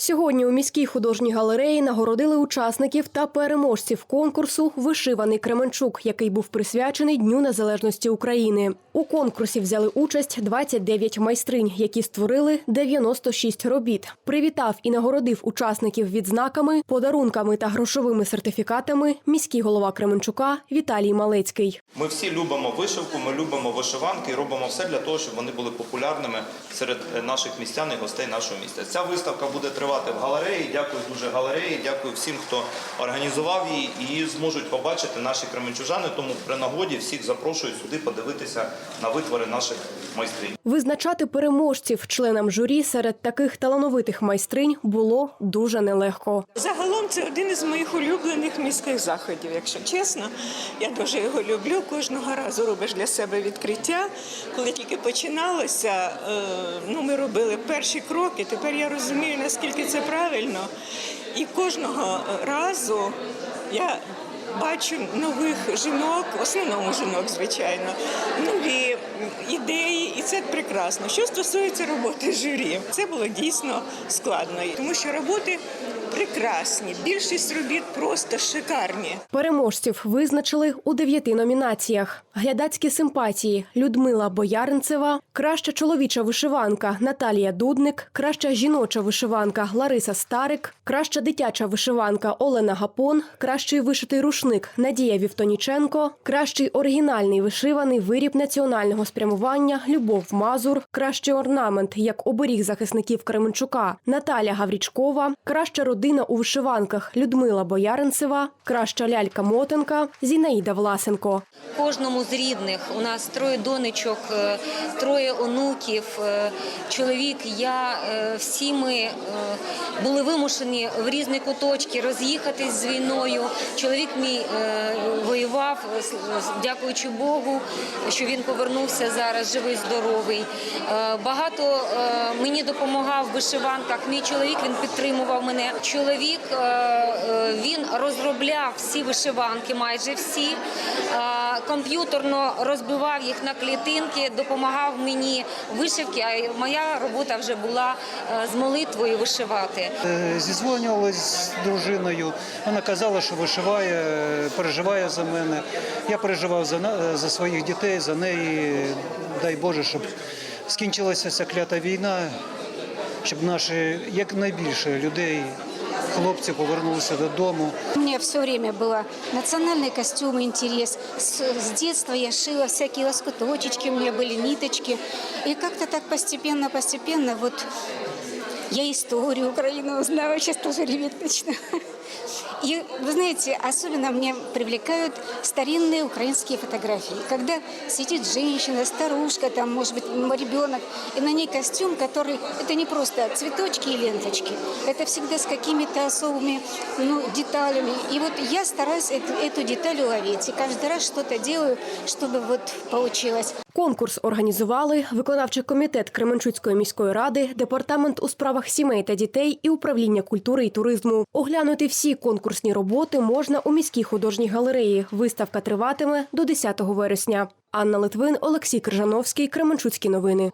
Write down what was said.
Сьогодні у міській художній галереї нагородили учасників та переможців конкурсу Вишиваний Кременчук, який був присвячений Дню Незалежності України. У конкурсі взяли участь 29 майстринь, які створили 96 робіт. Привітав і нагородив учасників відзнаками, подарунками та грошовими сертифікатами міський голова Кременчука Віталій Малецький. Ми всі любимо вишивку, ми любимо вишиванки і робимо все для того, щоб вони були популярними серед наших містян і гостей нашого міста. Ця виставка буде тривати в галереї. Дякую дуже галереї. Дякую всім, хто організував її. і Її зможуть побачити наші кременчужани. Тому при нагоді всіх запрошую сюди подивитися на витвори наших майстринь. Визначати переможців членам журі серед таких талановитих майстринь було дуже нелегко. Загалом це один із моїх улюблених міських заходів, якщо чесно. Я дуже його люблю. Кожного разу робиш для себе відкриття. Коли тільки починалося, е, ну ми робили перші кроки. Тепер я розумію, наскільки це правильно. І кожного разу я бачу нових жінок, в основному жінок, звичайно, нові ідеї, і це прекрасно. Що стосується роботи журі, це було дійсно складно, тому що роботи прекрасні. Більшість робіт просто шикарні. Переможців визначили у дев'яти номінаціях: глядацькі симпатії Людмила Бояринцева, краща чоловіча вишиванка Наталія Дудник, краща жіноча вишиванка Лариса Старик, краща дитяча вишиванка Олена Гапон, кращий вишитий рушник. Надія Вівтоніченко, кращий оригінальний вишиваний виріб національного спрямування Любов Мазур, кращий орнамент як оберіг захисників Кременчука Наталя Гаврічкова, краща родина у вишиванках Людмила Бояринцева, краща лялька Мотенка Зінаїда Власенко. Кожному з рідних. У нас троє донечок, е, троє онуків, е, чоловік, я е, всі ми були вимушені в різні куточки роз'їхатись з війною. Чоловік мій е, воював, е, дякуючи Богу, що він повернувся зараз живий, здоровий. Е, Багато мені допомагав в вишиванках. Мій чоловік він підтримував мене. Чоловік він розробляв всі вишиванки, майже всі. Е, Комп'ютерно розбивав їх на клітинки, допомагав мені вишивки. А моя робота вже була е, з молитвою вишивати. Е, Зізвонювалась з дружиною. Вона казала, що вишиває, е, переживає за мене. Я переживав за, за своїх дітей, за неї. Дай Боже, щоб скінчилася ця клята війна, щоб наші якнайбільше людей, хлопці повернулися додому. У меня все время было национальный костюм, интерес. С, с детства я шила всякие лоскуточки, у меня были ниточки. И как-то так постепенно, постепенно вот я историю Украины узнала, сейчас тоже реветь начну. И вы знаете, особенно мне привлекают старинные украинские фотографии. Когда сидит женщина, старушка, там, может быть, м, ребенок, и на ней костюм, который, это не просто цветочки и ленточки, это всегда с какими-то особыми ну, деталями. И вот я стараюсь эту, эту деталь уловить. И каждый раз что-то делаю, чтобы вот получилось. Конкурс організували виконавчий комітет Кременчуцької міської ради, департамент у справах сімей та дітей і управління культури і туризму. Оглянути всі конкурсні роботи можна у міській художній галереї. Виставка триватиме до 10 вересня. Анна Литвин, Олексій Крижановський, Кременчуцькі новини.